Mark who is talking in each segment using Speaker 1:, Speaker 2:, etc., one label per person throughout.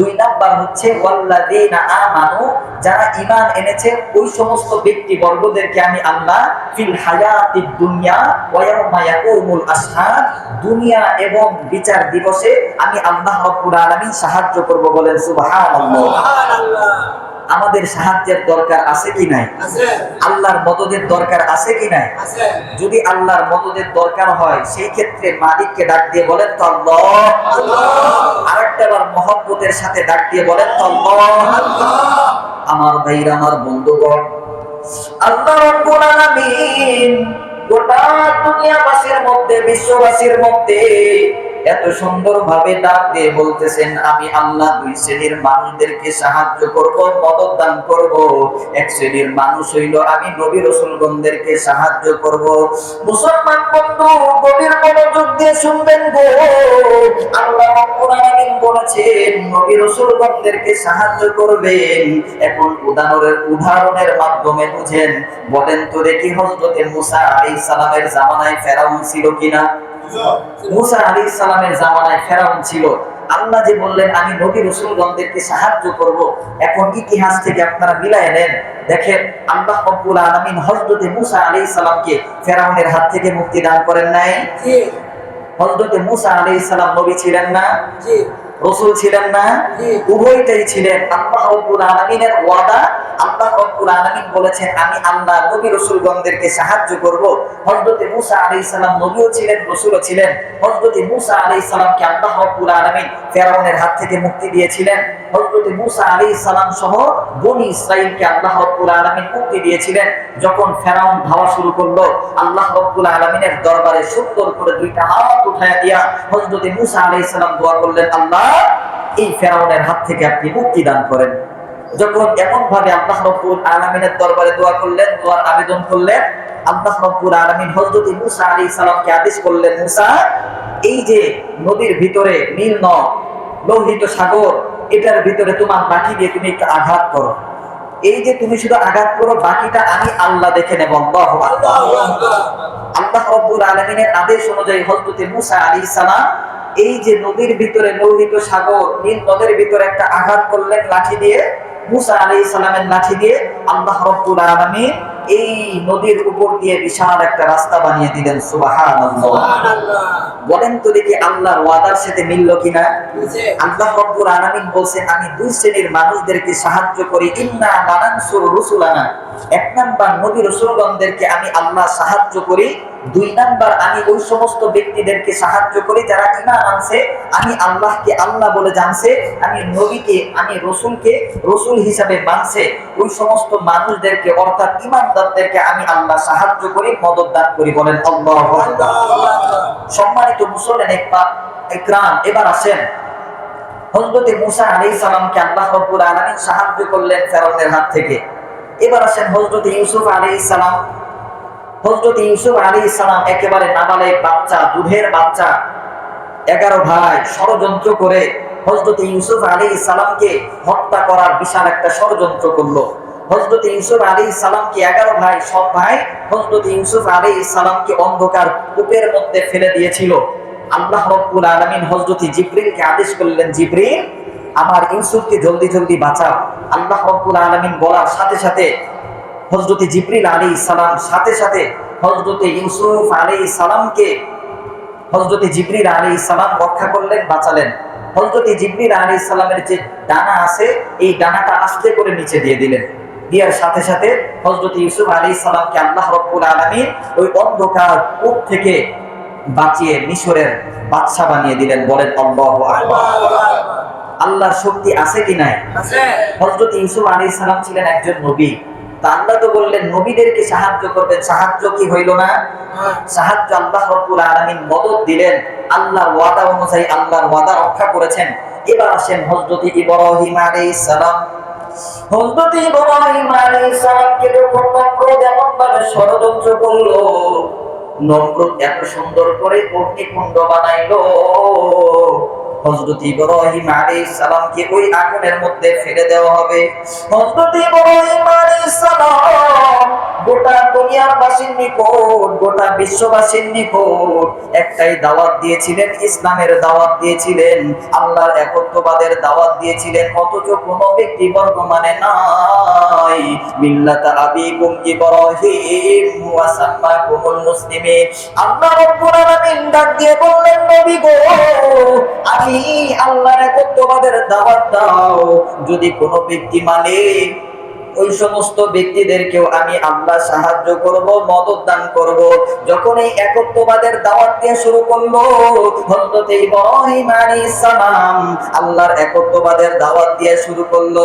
Speaker 1: দুই নাম্বার হচ্ছে, ওয়াল্লাযীনা আমানু যারা ইমান এনেছে, ওই সমস্ত ব্যক্তি বর্গদেরকে আমি আল্লাহ ফিল হায়াতিদ দুনিয়া ওয়া ইয়াউমা ইয়াকুমুল দুনিয়া এবং বিচার দিবসে আমি আল্লাহ রাব্বুল আলামিন সাহায্য করব বলেন সুবহানাল্লাহ। আমাদের সাহায্যের দরকার আছে কি নাই? আল্লাহর মদদের দরকার আছে কি নাই? যদি আল্লাহর মদদের দরকার হয় সেই ক্ষেত্রে মালিককে ডাক দিয়ে বলেন তো আল্লাহ। আরেকটা বার মহব্বতের সাথে ডাক দিয়ে বলেন তো আল্লাহ। আমার ভাইরা আমার বন্ধুগণ আল্লাহ রাব্বুল আলামিন গোটা দুনিয়াবাসীর মধ্যে বিশ্ববাসীর মধ্যে এত সুন্দর ভাবে ডাক দিয়ে বলতেছেন, আমি আল্লাহ দুই শ্রেণির মানুষদেরকে সাহায্য করব মদত দান করব। এক শ্রেণির মানুষ হইল আমি, নবী রসুলগণদেরকে সাহায্য করব। মুসলমান বন্ধু, গভীর মনোযোগ দিয়ে শুনবেন গো। আল্লাহ আলামিন বলেছেন, নবী রসুলগণদেরকে সাহায্য করবেন। এখন উদাহরণের উদাহরণের মাধ্যমে বুঝেন, বলেন তো দেখি হযরতে মুসা আলাইহিস সালামের জামানায় ফেরাউন ছিল কিনা? মুসা আলী ইসলামের জামানায় ফেরাউন ছিল। আল্লাহ যে বললেন আমি নবী রসুলগণদেরকে সাহায্য করব। এখন ইতিহাস থেকে আপনারা মিলাই নেন। দেখেন আল্লাহ রব্বুল আলামিন হযরতে মুসা আলাইহিস সালামকে ফেরাউনের হাত থেকে মুক্তি দান করেন নাই? হযরতে মুসা আলাইহিস সালাম নবী ছিলেন না? রসুল ছিলেন না উভয়টাই ছিলেন আল্লাহ রব্বুল আলমিনের ওয়াদা। আল্লাহ রব্বুল আলমিন বলেছেন আমি আল্লাহ নবী রসুলগণদেরকে সাহায্য করব। হজরতে মুসা আলি ইসলাম নবীও ছিলেন রসুলও ছিলেন। হজরতে মুসা আলি ইসলামকে আল্লাহ রব্বুল আলমিন ফেরাউনের হাত থেকে মুক্তি দিয়েছিলেন। হযরতে মুসা আলাইহিস সালাম সহ বনি ইসরাইলকে আল্লাহ রব্বুল আলামিন মুক্তি দিয়েছিলেন, যখন ফেরাউন ধাওয়া শুরু করল, আল্লাহ রব্বুল আলামিনের দরবারে সুন্দর করে দুইটা হাত উঠায়া দিয়া হযরতে মুসা আলাইহিস সালাম দোয়া করলেন, আল্লাহ, এই ফেরাউনের হাত থেকে আপনি মুক্তি দান করেন। যখন এমন ভাবে আল্লাহ রব্বুল আলামিনের দরবারে দোয়া করলেন, দোয়ার আবেদন করলেন, আল্লাহ রব্বুল আলামিন হযরত মুসা আলাইহিস সালামকে আদেশ করলেন, মুসা, এই যে নদীর ভিতরে নীল নদ, লোহিত সাগর এটার ভিতরে তোমার বাকি দিয়ে তুমি একটু আঘাত করো। এই যে তুমি শুধু আঘাত করো, বাকিটা আমি আল্লাহ দেখে নেব। আল্লাহু রব্বুল আলমিনের আদেশ অনুযায়ী হস্তুতে মুসা আলী সালাম এই যে নদীর ভিতরে লৌহিত সাগর, নীল নদের ভিতরে একটা আঘাত করলেন, লাঠি দিয়ে। মুসা আলাইহিস সালামের লাঠি দিয়ে আল্লাহ রব্বুল আলামিন এই নদীর উপর দিয়ে বিশাল একটা রাস্তা বানিয়ে দিলেন সুবহানাল্লাহ। বলেন তো দেখি আল্লাহর ওয়াদার সাথে মিলল কিনা? আল্লাহ রব্বুল আলামিন বলছেন আমি দুই শ্রেণির মানুষদেরকে সাহায্য করি ইন্না মানানসুর রুসুলানা। এক নাম্বার নবী রসুলগণদেরকে আমি আল্লাহ সাহায্য করি দুই নাম্বার, আমি ওই সমস্ত ব্যক্তিদেরকে সাহায্য করি, যারা ইমান আনছে, আমি আল্লাহকে আল্লাহ বলে জানছে, আমি নবীকে, আমি রসুলকে রসুল হিসাবে মানছে। ওই সমস্ত মানুষদেরকে, অর্থাৎ ইমানদারদেরকে আমি আল্লাহ সাহায্য করি, মদত দান করি, বলেন আল্লাহ সম্মানিত মুসলিম একরাম, এবার আসেন। হযরতে মুসা আলাইহিস সালামকে আল্লাহ রাব্বুল আলামিন সাহায্য করলেন ফেরাউনের হাত থেকে। এবার আসেন হযরত ইউসুফ আলাইহিস সালাম। হযরত ইউসুফ আলাইহিস সালাম একেবারে নাবালেগ বাচ্চা, দুধের বাচ্চা। এগারো ভাই ষড়যন্ত্র করে হযরত ইউসুফ আলাইহিস সালামকে হত্যা করার বিশাল একটা ষড়যন্ত্র করল। হযরত ইউসুফ আলাইহিস সালামকে এগারো ভাই, সব ভাই হযরত ইউসুফ আলাইহিস সালামকে অন্ধকার কূপের মধ্যে ফেলে দিয়েছিল। আল্লাহ রব্বুল আলামিন হযরত জিবরিলকে আদেশ করলেন, জিবরিল, আমার ইউসুফকে জলদি জলদি বাঁচাও। আল্লাহ রব্বুল আলামিন বলার সাথে সাথে হযরত জিবরিল আলাইহিস সালাম সাথে সাথে হযরত ইউসুফ আলাইহিস সালামকে হযরত জিবরিল আলাইহিস সালাম রক্ষা করলেন বাঁচালেন। হযরত জিবরিল আলাইহিস সালামের যে ডানা আছে এই ডানাটা আস্তে করে নিচে দিয়ে দিলেন। দেওয়ার সাথে সাথে হযরত ইউসুফ আলাইহিস সালামকে আল্লাহ রাব্বুল আলামিন ওই অন্ধকার কূপ থেকে বাঁচিয়ে মিশরের বাদশা বানিয়ে দিলেন বলেন আল্লাহু আকবার। আল্লাহর শক্তি আছে কি নাই? হযরত ইউসুফ আলাইহিস সালাম ছিলেন একজন নবী। তা আল্লাহ তো বললেন নবীদেরকে সাহায্য করবেন। সাহায্য কি হইল না? সাহায্য আল্লাহ রব্বুল আলামিন মদত দিলেন। আল্লাহর ওয়াদা অনুযায়ী আল্লাহর ওয়াদা রক্ষা করেছেন। এবার আসেন হযরত ইব্রাহিম আলাইহিস সালাম। হযরত ইব্রাহিম আলাইহিস সালামকে যখন নমরুদ এমন ভাবে ষড়যন্ত্র করল নমরুদ এত সুন্দর করে অগ্নিকুণ্ড বানাইলো। হযরত ইব্রাহিম আলাইহিস সালামকে ওই আগুনের মধ্যে ফেলে দেওয়া হবে? হযরত ইব্রাহিম আলাইহিস সালাম গোটা দুনিয়ার নিকট, গোটা বিশ্ববাসীর নিকট একটাই দাওয়াত দিয়েছিলেন, ইসলামের দাওয়াত দিয়েছিলেন, আল্লাহর একত্ববাদের দাওয়াত দিয়েছিলেন, অথচ কোনো ব্যক্তি বর্তমানে নাই। মিল্লাতা আবিকুম ইব্রাহিম ওয়া সাম্মাকুমুল মুসলিমিন। আল্লাহ রাব্বুল আলামিন ডাক দিয়ে বললেন, নবী গো, আমি আল্লাহর একত্ববাদের দাওয়াত দাও। যদি কোনো ব্যক্তি মানে ওই সমস্ত ব্যক্তিদেরকেও আমি আল্লাহ সাহায্য করব মদত দান করব। যখন এই একত্ববাদের দাওয়াত দিয়ে শুরু করল হযরত ইব্রাহিম সালাম আল্লাহর একত্ববাদের দাওয়াত দিয়ে শুরু করল।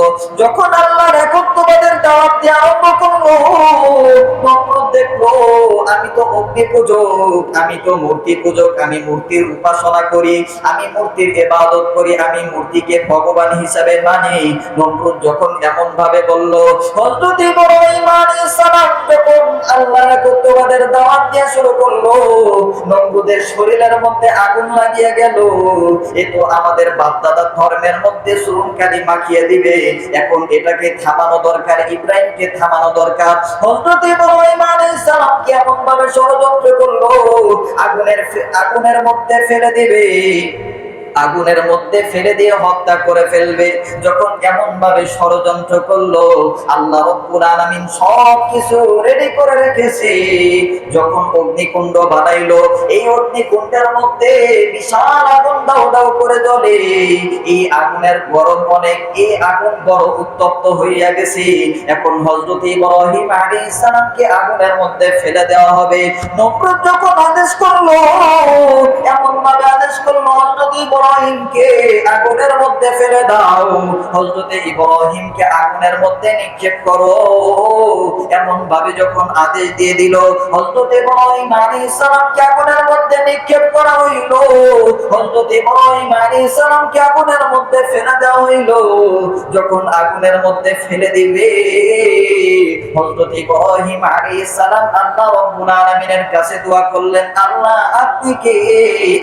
Speaker 1: যখন আল্লাহর একত্ববাদের দাওয়াত দিয়ে আরম্ভ করল দেখল, আমি তো অগ্নি পূজক, আমি তো মূর্তি পূজক, আমি মূর্তির উপাসনা করি, আমি মূর্তির ইবাদত করি, আমি মূর্তিকে ভগবান হিসাবে মানি। নমরুদ যখন এমন ভাবে বলল আলাইহিস সালাম যখন একত্ববাদের দাওয়াত শুরু করল শরীরের মধ্যে আগুন গেল। এ তো আমাদের ধর্মের মধ্যে সুরুমকারী মাখিয়ে দিবে। এখন এটাকে থামানো দরকার, ইব্রাহিমকে থামানো দরকার। ইব্রাহিম আলাইহিস সালাম ভাবে ষড়যন্ত্র করল, আগুনের আগুনের মধ্যে ফেলে দিবে। আগুনের মধ্যে ফেলে দিয়ে হত্যা করে ফেলবে। যখন এমন ভাবে ষড়যন্ত্র করল, আল্লাহ রব্বুল আলামিন সব কিছু রেডি করে রেখেছে। যখন অগ্নিকুণ্ড বানাইলো, এই অগ্নিকুণ্ডের মধ্যে বিশাল আগুন দাও দাও করে জ্বলে। এই আগুনের গরম অনেক, এই আগুন বড় উত্তপ্ত হইয়া গেছে। এখন হযরত ইব্রাহিম আলাইহিস সালামকে আগুনের মধ্যে ফেলে দেওয়া হবে। নমরুদ যখন আদেশ করল এমন ভাবে আদেশ করল হযরত ইব্রাহিমকে আগুনের মধ্যে ফেলে দাও। ইব্রাহিমকে আগুনের মধ্যে নিক্ষেপ করো। এমন ভাবে যখন আদেশ দিয়ে দিল, হযরত ইব্রাহিম আগুনের মধ্যে নিক্ষেপ করা হইল। হযরত ইব্রাহিম আগুনের মধ্যে ফেলে দেওয়া হইল। যখন আগুনের মধ্যে ফেলে দিবে, হযরত ইব্রাহিম আলাইহিস সালাম আল্লাহ রাব্বুল আলামিনের কাছে দোয়া করলেন, আল্লাহ, আপনি কে?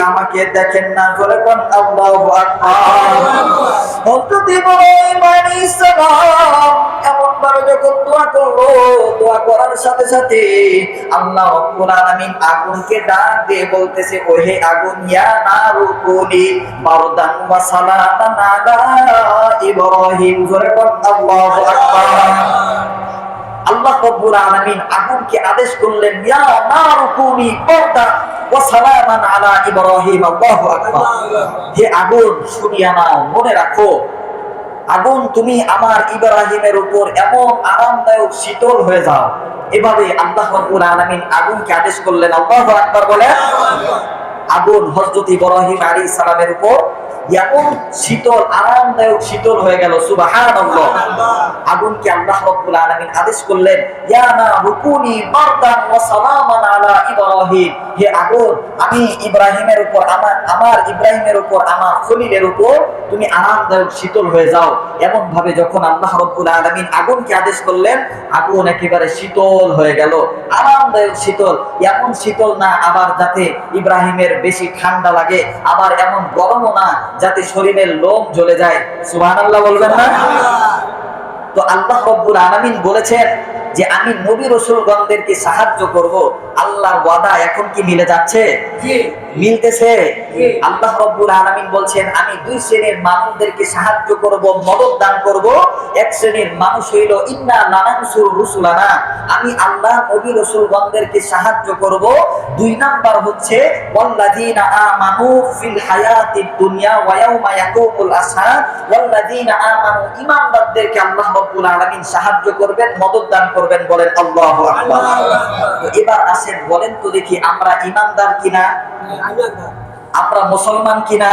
Speaker 1: আমাকে দেখেন না জোরে কোন আল্লাহু আকবার। সালাম এমন যখন দোয়া করল, দোয়া করার সাথে সাথে আল্লাহ রাব্বুল আলামিন আগুনকে ডাক দিয়ে বলতেছে, ওহে আগুন, ইয়া নারু ওয়া সালামান আলা ইব্রাহিম। জোরে আল্লাহু আকবার। আল্লাহ রব্বুল আলামিন আগুনকে আদেশ করলেন, ইয়া ওয়া সালামান আলা ইব্রাহিম আল্লাহু আকবার। হে আগুন শুনিয়া নাও মনে রাখো। আগুন তুমি আমার ইব্রাহিমের উপর এমন আরামদায়ক শীতল হয়ে যাও। এভাবে আল্লাহ রব্বুল আলামিন আগুনকে আদেশ করলেন। আল্লাহু আকবার বলে আগুন হযরত ইব্রাহিম আলাইহিস সালামের উপর এমন শীতল আরামদায়ক শীতল হয়ে গেল সুবহানাল্লাহ। আগুনকে আল্লাহ রাব্বুল আলামিন আদেশ করলেন ইয়া না রুকুনি ওয়া সালামান আলা ইব্রাহিম। হে আগুন আমি ইব্রাহিমের উপর আমার আমার ইব্রাহিমের উপর আমার খলিলের উপর তুমি আরামদায়ক শীতল হয়ে যাও। এমন ভাবে যখন আল্লাহ রাব্বুল আলামিন আগুনকে আদেশ করলেন আগুন একেবারে শীতল হয়ে গেল আরামদায়ক শীতল। এমন শীতল না আবার যাতে ইব্রাহিমের বেশি ঠান্ডা লাগে আবার এমন গরমও না যাতে শরীরের লোভ জ্বলে যায়। সুহান আল্লাহ বলবেন না? তো আল্লাহ রব্বুল আলামিন বলেছেন যে আমি নবী রসুলগণদেরকে সাহায্য করব। আল্লাহর ওয়াদা এখন কি মিলে যাচ্ছে? মিলতেছে। আল্লাহ রব্বুল আলামিন বলছেন আমি দুই শ্রেণির মানুষদেরকে সাহায্য করব মদত দান করব। এক শ্রেণির মানুষ হইল ইন্না লানানসুর রুসুলানা। আমি আল্লাহ নবী রসুলগণদেরকে সাহায্য করব। দুই নাম্বার হচ্ছে ওয়াল্লাযীনা আমানু ফিল হায়াতিদ দুনিয়া ওয়া ইয়াউমা ইয়াকুমুল আসহাব ওয়াল্লাযীনা আমানু ঈমানদারদেরকে আল্লাহ রব্বুল আলামিন সাহায্য করবেন মদত দান করবেন বলেন আল্লাহু আকবার। এবার আসেন বলেন তো দেখি আমরা ইমানদার কিনা? আমরা মুসলমান কিনা?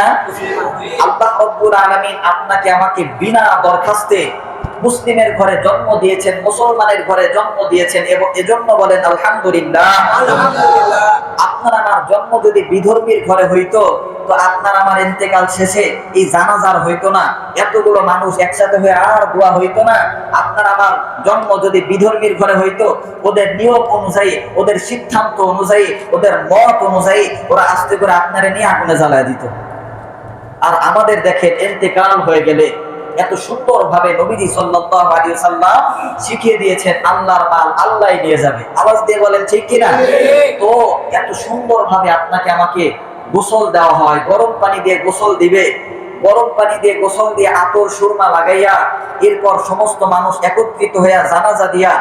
Speaker 1: আল্লাহ রব্বুল আলামিন আপনাকে আমাকে বিনা দরখাস্তে মুসলিমের ঘরে জন্ম দিয়েছেন মুসলমানের ঘরে জন্ম দিয়েছেন এবং এজন্য বলেন আলহামদুলিল্লাহ। আপনার আমার জন্ম যদি বিধর্মীর ঘরে হইতো তো আপনার আমার ইন্তেকাল শেষে এই জানাজার হইতো না। এতগুলো মানুষ একসাথে হয়ে আর দোয়া হইতো না। আপনার আমার জন্ম যদি বিধর্মীর ঘরে হইতো ওদের নিয়ম অনুযায়ী ওদের সিদ্ধান্ত অনুযায়ী ওদের মত অনুযায়ী ওরা আস্তে করে আপনারে নিয়ে আগুনে জ্বালায় দিত। আর আমাদের দেখেন ইন্তেকাল হয়ে গেলে এত সুন্দর ভাবে নবীজি সাল্লাল্লাহু আলাইহি সাল্লাম শিখিয়ে দিয়েছেন আল্লাহর মাল আল্লাহই নিয়ে যাবে। আওয়াজ দিয়ে বলেন ঠিক কিনা? তো এত সুন্দর ভাবে আপনাকে আমাকে গোসল দেওয়া হয় গরম পানি দিয়ে গোসল দিবে। গরম পানি দিয়ে গোসল দিয়ে আতর সুরমা লাগাইয়া এরপর সমস্ত মানুষ একত্রিত হইয়া জানাজা দিয়া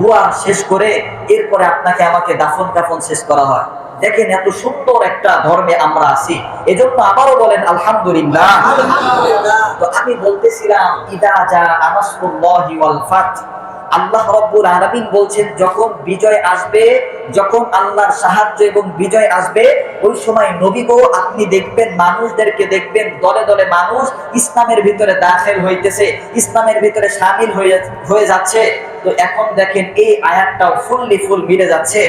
Speaker 1: দোয়া শেষ করে এরপরে আপনাকে আমাকে দাফন কাফন শেষ করা হয়। দেখেন এত সুন্দর একটা ধর্মে আমরা আছি। এজন্য আবারও বলেন আলহামদুলিল্লাহ। তো আমি বলতেছিলাম ইদা যা আনাসুল্লাহি ওয়াল ফাত। আল্লাহ রব্বুল আলামিন বলছেন, যখন বিজয় আসবে, যখন আল্লাহর সাহায্য এবং বিজয় আসবে, ওই সময় নবী গো, আপনি দেখবেন, মানুষদেরকে দেখবেন, দলে দলে মানুষ ইসলামের ভিতরে দাখিল হইতেছে, ইসলামের ভিতরে শামিল হয়ে হয়ে যাচ্ছে। তো এখন দেখেন, এই আয়াতটাও ফুললি ফুল মিলে যাচ্ছে।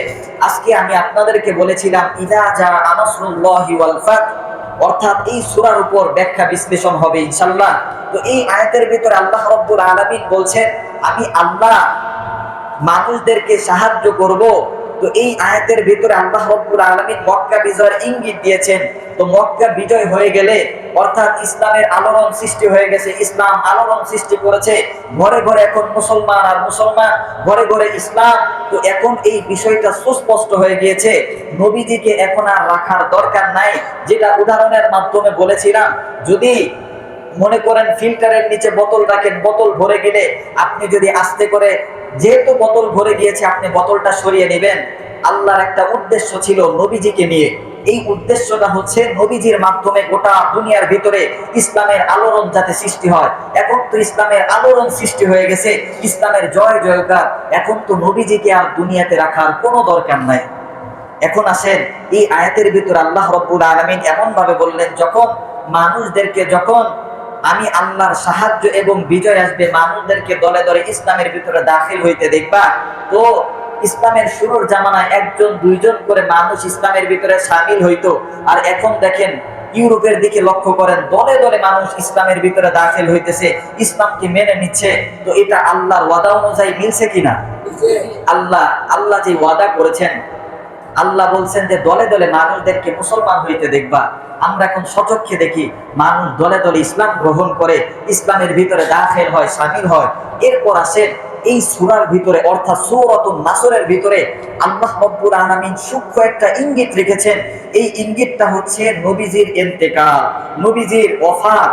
Speaker 1: আজকে আমি আপনাদেরকে বলেছিলাম, ইদা যা আনাসুল্লাহি ওয়াল ফাত অর্থাৎ এই সুরার উপর ব্যাখ্যা বিশ্লেষণ হবে ইনশাল্লাহ তো এই আয়াতের ভিতরে আল্লাহ রব্বুল আলমিন বলছেন, আমি আল্লাহ মানুষদেরকে সাহায্য করব তো এই আয়াতের ভিতরে আল্লাহ রব্বুল আলামিন মক্কা বিজয়ের ইঙ্গিত দিয়েছেন। তো মক্কা বিজয় হয়ে গেলে, অর্থাৎ ইসলামের আলোড়ন সৃষ্টি হয়ে গেছে, ইসলাম আলোড়ন সৃষ্টি করেছে, ঘরে ঘরে এখন মুসলমান আর মুসলমান, ঘরে ঘরে ইসলাম। তো এখন এই বিষয়টা সুস্পষ্ট হয়ে গিয়েছে। নবীজিকে এখন আর রাখার দরকার নাই, যেটা উদাহরণের মাধ্যমে বলেছিলাম। যদি মনে করেন ফিল্টারের নিচে বোতল রাখেন, বোতল ভরে গেলে আপনি যদি আস্তে করে যেহেতু বোতল ভরে গিয়েছে, আপনি বোতলটা সরিয়ে নেবেন। আল্লাহর একটা উদ্দেশ্য ছিল নবীজিকে নিয়ে। এই উদ্দেশ্যটা হচ্ছে নবীজির মাধ্যমে গোটা দুনিয়ার ভিতরে ইসলামের আলোড়ন যাতে সৃষ্টি হয়। এখন তো ইসলামের আলোড়ন সৃষ্টি হয়ে গেছে, ইসলামের জয় জয়কার। এখন তো নবীজিকে আর দুনিয়াতে রাখার কোনো দরকার নাই। এখন আসেন, এই আয়াতের ভিতর আল্লাহ রব্বুল আলমিন এমন ভাবে বললেন, যখন মানুষদেরকে যখন আমি আল্লাহর সাহায্য এবং বিজয় আসবে মানুষদেরকে দলে দলে ইসলামের ভিতরে দাখিল হইতে দেখবা। তো ইসলামের শুরুর জামানায় একজন দুইজন করে মানুষ ইসলামের ভিতরে সামিল হইতো। আর এখন দেখেন ইউরোপের দিকে লক্ষ্য করেন দলে দলে মানুষ ইসলামের ভিতরে দাখিল হইতেছে। ইসলামকে মেনে নিচ্ছে। তো এটা আল্লাহর ওয়াদা অনুযায়ী মিলছে কিনা? আল্লাহ আল্লাহ যে ওয়াদা করেছেন আল্লাহ বলছেন যে দলে দলে মানুষদেরকে মুসলমান হইতে দেখবা। আমরা এখন সচক্ষে দেখি, মানুষ দলে দলে ইসলাম গ্রহণ করে, ইসলামের ভিতরে দাখিল হয়, সামিল হয়। এরপর আসেন এই সুরার ভিতরে, অর্থাৎ সূরাত নাসরের ভিতরে আল্লাহ রব্বুল আলামিন সূক্ষ্ম একটা ইঙ্গিত রেখেছেন। এই ইঙ্গিতটা হচ্ছে নবীজির ইন্তেকাল। নবীজির ওফাত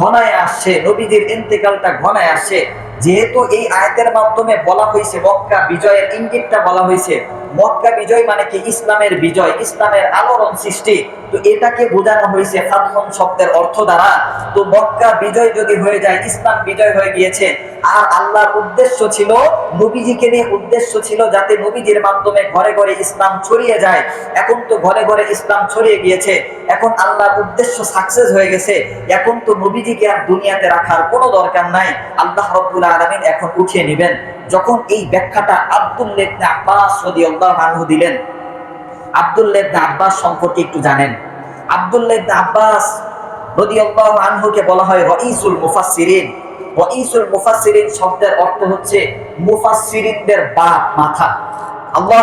Speaker 1: ঘনায় আসছে, নবীজির ইন্তেকালটা ঘনায় আসছে। যেহেতু এই আয়াতের মাধ্যমে বলা হয়েছে মক্কা বিজয়ের ইঙ্গিতটা বলা হয়েছে মক্কা বিজয় মানে কি? ইসলামের বিজয়, ইসলামের আলোড়ন সৃষ্টি। তো এটাকে বোঝানো হয়েছে ফাতহন শব্দের অর্থ দ্বারা। তো মক্কা বিজয় যদি হয়ে যায়, ইসলাম বিজয় হয়ে গিয়েছে। আর আল্লাহর উদ্দেশ্য ছিল, নবীজিকে নিয়ে উদ্দেশ্য ছিল যাতে নবীজির মাধ্যমে ঘরে ঘরে ইসলাম ছড়িয়ে যায়। এখন তো ঘরে ঘরে ইসলাম ছড়িয়ে গিয়েছে। এখন আল্লাহর উদ্দেশ্য সাকসেস হয়ে গেছে। এখন তো নবীজিকে আর দুনিয়াতে রাখার কোনো দরকার নাই। আল্লাহ রব্বুল আলমিন এখন উঠিয়ে নেবেন। যখন এই ব্যাখ্যাটা আব্দুল্লেবনে আব্বাস আনহু দিলেন আব্দুল্লেবনে আব্বাস সম্পর্কে একটু জানেন। আব্দুল্লেবনে আব্বাস রাদিয়াল্লাহু আনহুকে বলা হয় রঈসুল মুফাসসিরিন। রঈসুল মুফাসসিরিন শব্দের অর্থ হচ্ছে মুফাসসিরিনদের বাপ, মাথা। আল্লাহু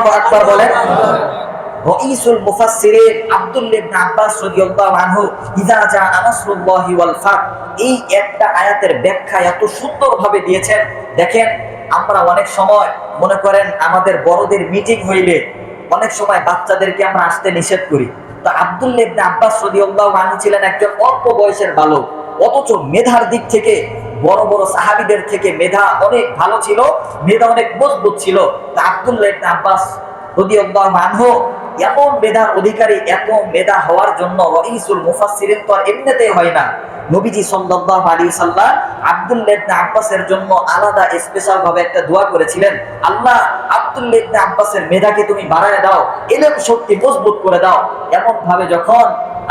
Speaker 1: বলেন। এই একটা আয়াতের ব্যাখ্যা এত সুন্দরভাবে দিয়েছেন। দেখেন আমরা অনেক সময় মনে করেন আমাদের বড়দের মিটিং হইলে অনেক সময় বাচ্চাদেরকে আমরা আসতে নিষেধ করি। তো আবদুল্লেব আব্বাস সদিউল্লাহ মানি ছিলেন একজন অল্প বয়সের বালক। অথচ মেধার দিক থেকে বড় বড় সাহাবিদের থেকে মেধা অনেক ভালো ছিল, মেধা অনেক মজবুত ছিল। তা আব্দুল্লাহ আব্বাস রাদিয়াল্লাহু আনহু এমন মেধার অধিকারী এত মেধা হওয়ার জন্য রঈসুল মুফাসসিরিন তো আর এমনিতেই হয় না। নবীজি সাল্লাল্লাহু আলাইহি সাল্লাম আব্দুল্লাহ ইবনে আব্বাসের জন্য আলাদা স্পেশাল ভাবে একটা দোয়া করেছিলেন। আল্লাহ আব্দুল্লাহ ইবনে আব্বাসের মেধাকে তুমি বাড়ায় দাও, এলেম শক্তি মজবুত করে দাও। এমন ভাবে যখন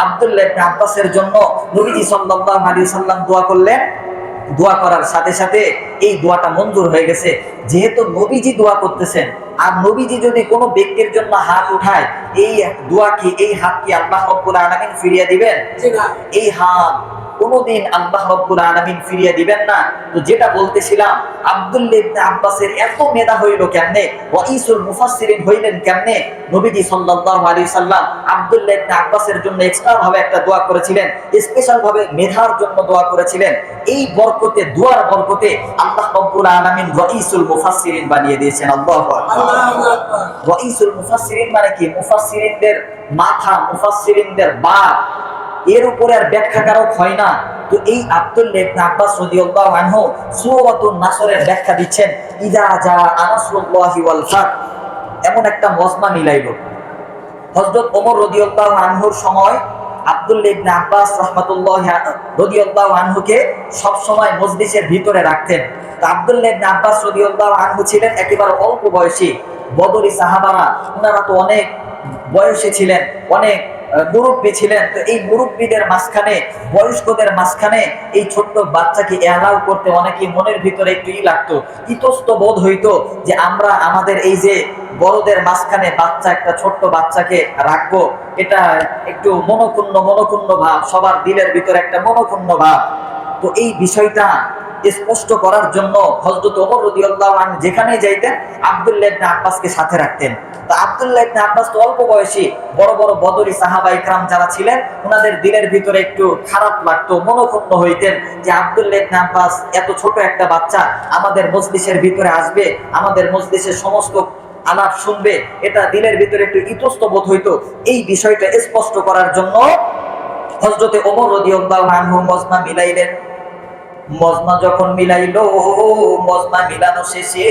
Speaker 1: আব্দুল্লাহ ইবনে আব্বাসের জন্য নবীজি সাল্লাল্লাহু আলাইহি সাল্লাম দোয়া করলেন, দোয়া করার সাথে সাথে এই দোয়াটা মঞ্জুর হয়ে গেছে। যেহেতু নবীজি দোয়া করতেছেন আর নবীজি যদি কোনো ব্যক্তির জন্য হাত উঠায় এই দোয়া কি এই হাত কি আল্লাহ রব্বুল আলামিন ফিরিয়ে দিবেন? এই হাত কোনোদিন আল্লাহ রব্বুল আলামিন ফিরিয়ে দিবেন না। তো যেটা বলতেছিলাম আব্দুল্লাহ ইবনে আব্বাসের এত মেধা হইল কেমনে? ওয়াইসুল মুফাসসিরিন হইলেন কেমনে? নবীজি সাল্লাল্লাহু আলাইহি সাল্লাম আব্দুল্লাহ ইবনে আব্বাসের জন্য এক্সট্রা ভাবে একটা দোয়া করেছিলেন স্পেশাল ভাবে মেধার জন্য দোয়া করেছিলেন। এই বরকতে, দোয়ার বরকতে আল্লাহ রব্বুল আলামিন রাইসুল মুফাসসিরিন বানিয়ে দিয়েছেন। আল্লাহু আকবার। রাইসুল মুফাসসিরিন মানে কি? মুফাসসিরিনদের মাথা, মুফাসসিরিনদের বাপ। এর উপরে আর ব্যাখ্যাকারক হয় না। তো এই আব্দুল্লাহ ইবনে আব্বাস নাসরের ব্যাখ্যা দিচ্ছেন, ইদা জা এমন একটা মজমা মিলাইল। হযরত ওমর রাদিয়াল্লাহু আনহুর সময় আব্দুল্লাহ আব্বাস রাহমাতুল্লাহি রাদিয়াল্লাহু আনহুকে সব সময় মজলিসের ভিতরে রাখতেন। তো আব্দুল্লাহ আব্বাস রাদিয়াল্লাহু আনহু ছিলেন একেবারে অল্প বয়সী। বদরি সাহাবারা ওনারা তো অনেক বয়সে ছিলেন, অনেক মুরব্বী ছিলেন। তো এই মুরব্বীদের মাঝখানে, বয়স্কদের মাঝখানে এই ছোট্ট বাচ্চাকে এলাও করতে অনেকেই মনের ভিতরে একটু ই লাগতো ইতস্ত বোধ হইতো যে আমরা আমাদের এই যে বড়দের মাঝখানে বাচ্চা, একটা ছোট্ট বাচ্চাকে রাখব, এটা একটু মনক্ষুণ্ণ মনক্ষুণ্ণ ভাব, সবার দিলের ভিতরে একটা মনক্ষুণ্ণ ভাব। তো এই বিষয়টা স্পষ্ট করার জন্য হজরত ওমর রাদিয়াল্লাহু আনহু যেখানেই যাইতেন, আব্দুল্লাহ ইবনে আব্বাসকে সাথে রাখতেন। তো আব্দুল্লাহ ইবনে আব্বাস তো অল্প বয়সী, বড় বড় বদরি সাহাবা ইকরাম যারা ছিলেন ওনাদের দিলের ভিতরে একটু খারাপ লাগতো, মনোক্ষুণ্ণ হইতেন যে আব্দুল্লাহ ইবনে আব্বাস এত ছোট একটা বাচ্চা আমাদের মজলিসের ভিতরে আসবে, আমাদের মজলিসের সমস্ত আলাপ শুনবে, এটা দিলের ভিতরে একটু ইতস্ত বোধ হইতো। এই বিষয়টা স্পষ্ট করার জন্য হজরতে ওমর রাদিয়াল্লাহু আনহু মজমা মিলাইলেন। মজমা যখন মিলাইল মজনা মিলানো শেষে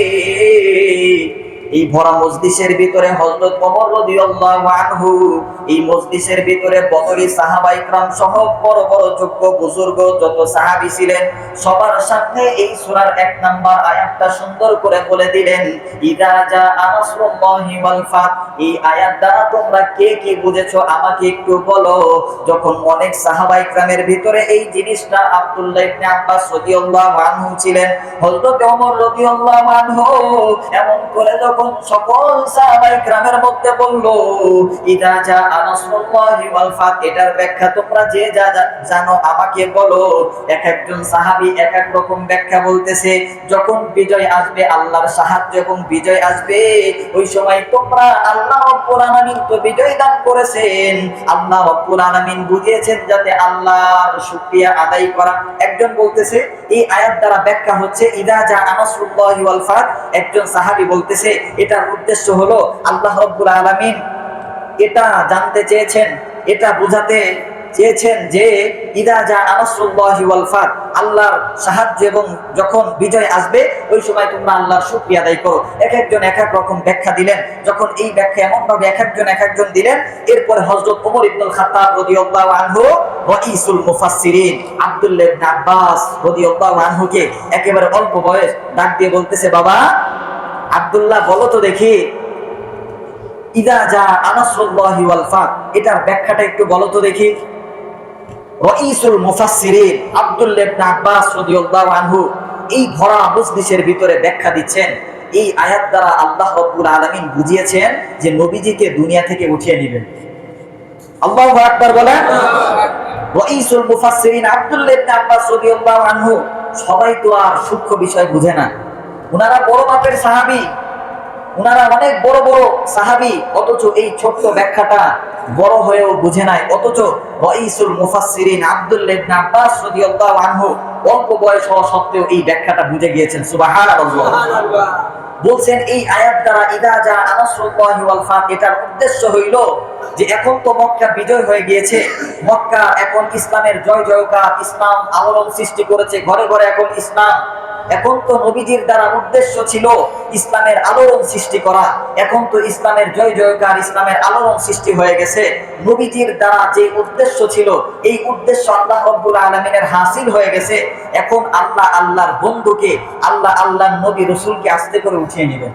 Speaker 1: এই ভরা মজলিসের ভিতরে হজরত কমর রদি আনহু এই মজলিসের ভিতরে বদরি সাহাবা ইকরাম সহ বড় বড় যোগ্য বুজুর্গ যত সাহাবী ছিলেন, সবার সামনে এই সূরার এক নাম্বার আয়াতটা সুন্দর করে বলে দিলেন, ইদা জা আনাসুল্লাহি ওয়াল ফাত এই আয়াত দ্বারা তোমরা কে কি বুঝেছ আমাকে একটু বলো। যখন অনেক সাহাবা ইকরামের ভিতরে এই জিনিসটা আব্দুল্লাহ ইবনে আব্বাস রাদিয়াল্লাহু আনহু ছিলেন, হযরত ওমর রাদিয়াল্লাহু আনহু এমন করে যখন সকল সাহাবাই গ্রামের মধ্যে বলল, ইদা যা ফাত, এটার ব্যাখ্যা তোমরা যে যা জানো আমাকে বলো। এক একজন এক এক রকম ব্যাখ্যা বলতেছে, যখন বিজয় আসবে আল্লাহর সাহায্য বিজয় আসবে, ওই সময় তোমরা আল্লাহ তো দান করেছেন। আল্লাহ বুঝিয়েছেন যাতে আল্লাহর শুকরিয়া আদায় করা। একজন বলতেছে, এই আয়াত দ্বারা ব্যাখ্যা হচ্ছে, ইদা যা ফাত, একজন সাহাবী বলতেছে, এটার উদ্দেশ্য হলো আল্লাহ রব্বুল এটা জানতে চেয়েছেন, এটা বোঝাতে চেয়েছেন যে, ইদা যা আনাসুল্লাহি আল্লাহর সাহায্য এবং যখন বিজয় আসবে, ওই সময় তোমরা আল্লাহর শুকরিয়া আদায় করো। এক একজন এক এক রকম ব্যাখ্যা দিলেন। যখন এই ব্যাখ্যা এমনভাবে এক একজন এক একজন দিলেন, এরপরে হযরত ওমর ইবনুল খাত্তাব রাদিয়াল্লাহু আনহু, রাইসুল মুফাসসিরিন, আব্দুল্লাহ ইবনে আব্বাস রাদিয়াল্লাহু আনহুকে একেবারে অল্প বয়স ডাক দিয়ে বলতেছে, বাবা, আব্দুল্লাহ বলো তো দেখি ইদা যা আনাসুল্লাহি ওয়াল এটার ব্যাখ্যাটা একটু বলো তো দেখি। রাইসুল মুফাসসিরিন আব্দুল্লাহ ইবনে আব্বাস রাদিয়াল্লাহু আনহু এই ভরা মজলিসের ভিতরে ব্যাখ্যা দিচ্ছেন। এই আয়াত দ্বারা আল্লাহ রাব্বুল আলামিন বুঝিয়েছেন যে নবীজিকে দুনিয়া থেকে উঠিয়ে নেবেন। আল্লাহু আকবার বলেন। রাইসুল মুফাসসিরিন আব্দুল্লাহ ইবনে আব্বাস রাদিয়াল্লাহু আনহু সবাই তো আর সূক্ষ্ম বিষয় বুঝে না। ওনারা বড় মাপের সাহাবী। ওনারা অনেক বড় বড় সাহাবি, অথচ এই ছোট্ট ব্যাখ্যাটা বড় হয়েও বুঝে নাই। অথচ রাইসুল মুফাসসিরিন আব্দুল্লাহ ইবনে আব্বাস রাদিয়াল্লাহু আনহু অল্প বয়স হওয়া সত্ত্বেও এই ব্যাখ্যাটা বুঝে গিয়েছেন। সুবহানাল্লাহ। বলছেন, এই আয়াত দ্বারা ইদা যা আনাসুল্লাহি ওয়াল ফাত, এটার উদ্দেশ্য হইল যে এখন তো মক্কা বিজয় হয়ে গিয়েছে। মক্কা এখন ইসলামের জয় জয়কার ইসলাম আলোড়ন সৃষ্টি করেছে। ঘরে ঘরে এখন ইসলাম এখন তো নবীজির দ্বারা উদ্দেশ্য ছিল ইসলামের আলোড়ন সৃষ্টি করা। এখন তো ইসলামের জয় জয়কার, ইসলামের আলোড়ন সৃষ্টি হয়ে গেছে। নবীজির দ্বারা যে উদ্দেশ্য ছিল, এই উদ্দেশ্য আল্লাহ রব্বুল আলমিনের হাসিল হয়ে গেছে। এখন আল্লাহ আল্লাহর বন্ধুকে, আল্লাহ আল্লাহ নবী রসুলকে আস্তে করে উঠিয়ে নেবেন।